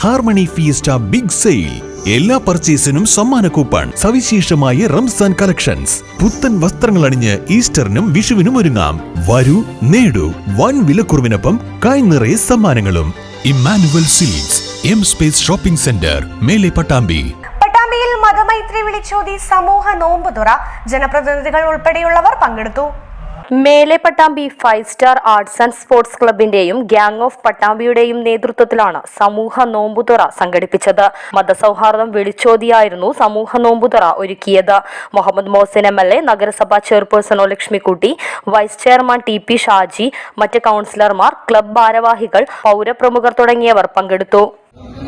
Harmony fiesta big sale. എല്ലാ പർച്ചേസിനും സമ്മാന coupon സവിശേഷമായ റംസാൻ കളക്ഷൻസ്. പുത്തൻ വസ്ത്രങ്ങൾ അണിഞ്ഞ് ഈസ്റ്ററിനും വിഷുവിനും ഒരുങ്ങാം. വരൂ നേടൂ വൻ വിലക്കുറവിനൊപ്പം കായ് നിറയെ സമ്മാനങ്ങളും. Emmanuel silks M space shopping centre Mele Pattambi. പട്ടാമ്പിയിൽ മതമൈത്രി വിളിച്ചോതി സമൂഹ നോമ്പുതുറ. ജനപ്രതിനിധികൾ ഉൾപ്പെടെയുള്ളവർ പങ്കെടുത്തു. Mele Pattambi five star arts and sports ക്ലബിന്റെയും gang of പട്ടാമ്പിയുടെയും നേതൃത്വത്തിലാണ് സമൂഹ നോമ്പുതുറ സംഘടിപ്പിച്ചത്. മതസൗഹാർദ്ദം വിളിച്ചോതിയായിരുന്നു സമൂഹ നോമ്പുതുറ ഒരുക്കിയത്. Muhammad Mohsin M L A നഗരസഭാ chairperson Lakshmikutty vice chairman T P Shaji മറ്റ് കൗൺസിലർമാർ ക്ലബ് ഭാരവാഹികൾ പൗരപ്രമുഖർ തുടങ്ങിയവർ പങ്കെടുത്തു.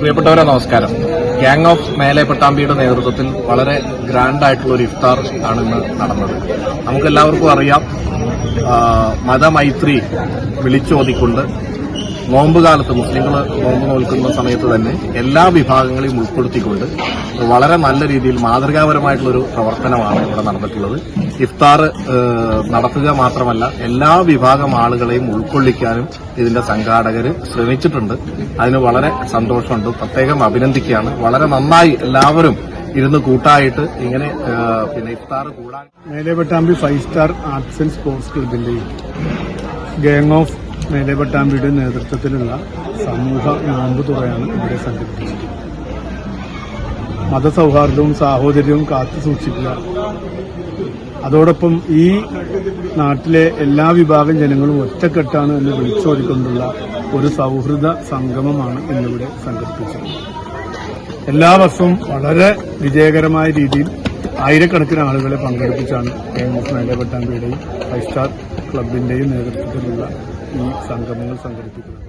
പ്രിയപ്പെട്ടവരെ നമസ്കാരം. ഗ്യാങ് ഓഫ് മേലെ പട്ടാമ്പിയുടെ നേതൃത്വത്തിൽ വളരെ ഗ്രാൻഡ് ആയിട്ടുള്ള ഒരു ഇഫ്താർ ആണ് ഇന്ന് നടന്നത്. നമുക്കെല്ലാവർക്കും അറിയാം മതമൈത്രി വിളിച്ചോതിക്കൊണ്ട് നോമ്പ് കാലത്ത് മുസ്ലിങ്ങൾ നോമ്പ് നോൽക്കുന്ന സമയത്ത് തന്നെ എല്ലാ വിഭാഗങ്ങളെയും ഉൾപ്പെടുത്തിക്കൊണ്ട് വളരെ നല്ല രീതിയിൽ മാതൃകാപരമായിട്ടുള്ളൊരു പ്രവർത്തനമാണ് ഇവിടെ നടന്നിട്ടുള്ളത്. ഇഫ്താർ നടത്തുക മാത്രമല്ല എല്ലാ വിഭാഗം ആളുകളെയും ഉൾക്കൊള്ളിക്കാനും ഇതിന്റെ സംഘാടകർ ശ്രമിച്ചിട്ടുണ്ട്. അതിന് വളരെ സന്തോഷമുണ്ട്. പ്രത്യേകം അഭിനന്ദിക്കുകയാണ്. വളരെ നന്നായി എല്ലാവരും ഇരുന്ന് കൂട്ടായിട്ട് ഇങ്ങനെ പിന്നെ ഇഫ്താർ കൂടാൻ Melepattambi five star arts and sports ക്ലബിന്റെയും gang of മേലെപട്ടാമ്പിയുടെ നേതൃത്വത്തിലുള്ള സമൂഹ നോമ്പ് തുറയാണ് ഇവിടെ സംഘടിപ്പിച്ചത്. മതസൗഹാർദ്ദവും സാഹോദര്യവും കാത്തു സൂക്ഷിക്കുക. അതോടൊപ്പം ഈ നാട്ടിലെ എല്ലാ വിഭാഗം ജനങ്ങളും ഒറ്റക്കെട്ടാണ് എന്ന് വിളിച്ചോടിക്കൊണ്ടുള്ള ഒരു സൗഹൃദ സംഗമമാണ് ഇന്നിവിടെ സംഘടിപ്പിച്ചത്. എല്ലാ വർഷവും വളരെ വിജയകരമായ രീതിയിൽ ആയിരക്കണക്കിന് ആളുകളെ പങ്കെടുപ്പിച്ചാണ് ഓഫ് മേലപട്ടാമ്പിയുടെയും ഫൈവ് സ്റ്റാർ ക്ലബിന്റെയും നേതൃത്വത്തിലുള്ള ഈ സംഗമങ്ങൾ സംഘടിപ്പിക്കുന്നത്.